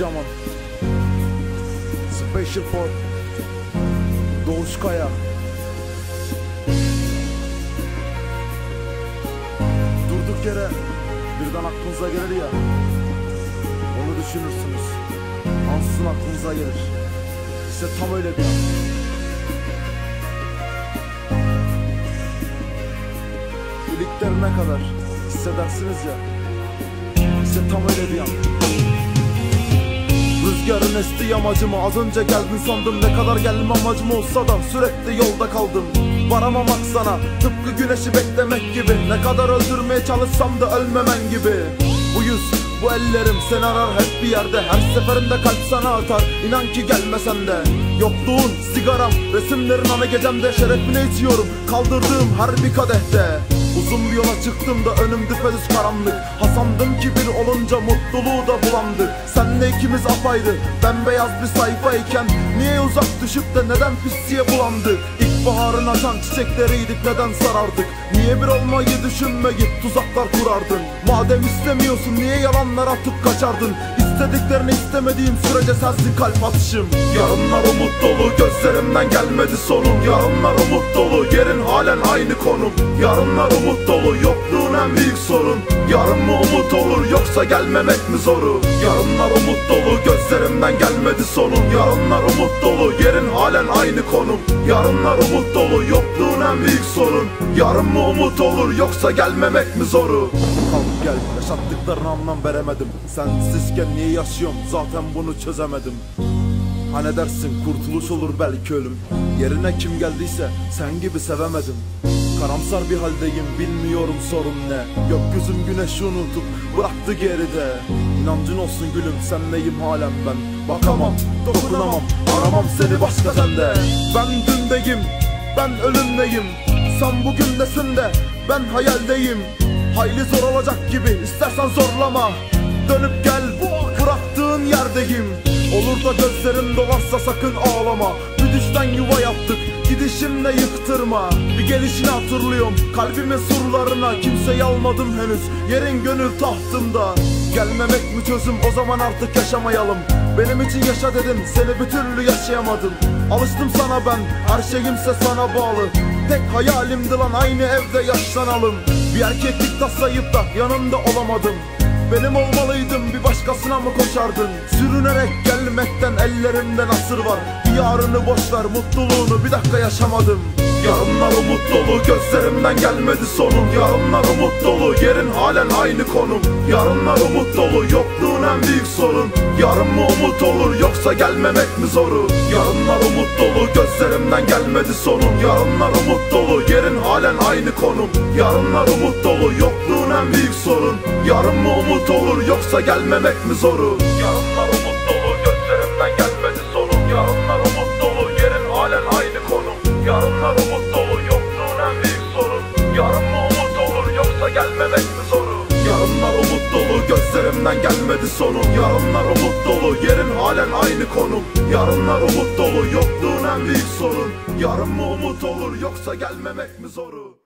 Kocaman. Special for Doğuş Kaya. Durduk yere birden aklınıza gelir ya. Onu düşünürsünüz. Ansızın aklınıza gelir. İşte tam öyle bir an. İliklerine kadar hissedersiniz ya. İşte tam öyle bir an Rüzgarın esti amacımı Az önce geldin sandım Ne kadar gelme amacım olsa da Sürekli yolda kaldım. Varamamak sana Tıpkı güneşi beklemek gibi. Ne kadar öldürmeye çalışsam da ölmemen gibi. Bu yüz bu ellerim seni arar hep bir yerde. Her seferinde kalp sana atar İnan ki gelmesen de. Yokluğun, sigaram, resimlerin ana gecemde. Şerefine içiyorum kaldırdığım her bir kadehte Uzun bir yola çıktım da önüm düpedüz karanlık. Hasandım ki bir olunca mutluluğu da bulandık Senle ikimiz apayrı bembeyaz bir sayfayken Niye uzak düşüp de neden pisliğe bulandık İlkbaharın açan çiçekleriydik neden sarardık. Niye bir olmayı düşünmeyip tuzaklar kurardın? Madem istemiyorsun niye yalanlar atıp kaçardın? İstediklerini istemediğim sürece sensin kalp atışım. Yarınlar umut dolu gözlerimden gelmedi sonum. Yarınlar umut dolu yerin halen aynı konum. Yarınlar umut dolu yokluğun en büyük sorun. Yarın mı umut olur yoksa gelmemek mi zoru? Yarınlar umut dolu gözlerimden gelmedi sonum. Yarınlar umut dolu yerin halen aynı konum. Yarınlar umut dolu yokluğun en büyük sorun. Yarın mı umut olur yoksa gelmemek mi zoru? Kalk gel yaşattıklarına anlam veremedim. Sensizken niye yaşıyorum zaten bunu çözemedim. Hani dersin kurtuluş olur belki ölüm. Yerine kim geldiyse sen gibi sevemedim Karamsar bir haldeyim bilmiyorum sorun ne. Gökyüzüm güneşi unutup bıraktı geride. İnancın olsun gülüm senleyim halen ben? Bakamam, dokunamam, aramam seni başka sende. Ben dündeyim, ben ölümdeyim. Sen bugündesin de ben hayaldeyim Hayli zor olacak gibi istersen zorlama. Dönüp gel bıraktığın yerdeyim. Olur da gözlerin dolarsa sakın ağlama. Bir düşten yuva yaptık gidişimle yıktırma. Bir gelişini hatırlıyorum kalbimin surlarına. Kimseyi almadım henüz yerin gönül tahtımda Gelmemek mi çözüm? O zaman artık yaşamayalım. Benim için yaşa dedin seni bir türlü yaşayamadım. Alıştım sana ben her şeyimse sana bağlı. Tek hayalimdi lan aynı evde yaşlanalım Bir erkeklik taslayıp da yanında olamadım benim olmalıydım bir başkasına mı koşardın? Sürünerek gelmekten ellerimde nasır var. Yarını boş ver mutluluğunu bir dakika yaşamadım Yarınlar umut dolu gözlerimden gelmedi sonum. Yarınlar umut dolu yerin halen aynı konum. Yarınlar umut dolu yokluğun en büyük sorun. Yarın mı umut olur yoksa gelmemek mi zoru? Yarınlar umut dolu gözlerimden gelmedi sonum. Yarınlar umut dolu yerin halen aynı konum. Yarınlar umut dolu yokluğun en büyük sorun. Yarın mı umut olur yoksa gelmemek mi zoru? Yarınlar umut Yarınlar umut dolu gözlerimden gelmedi sonum. Yarınlar umut dolu yerin halen aynı konum. Yarınlar umut dolu yokluğun en büyük sorun. Yarın mı umut olur yoksa gelmemek mi zoru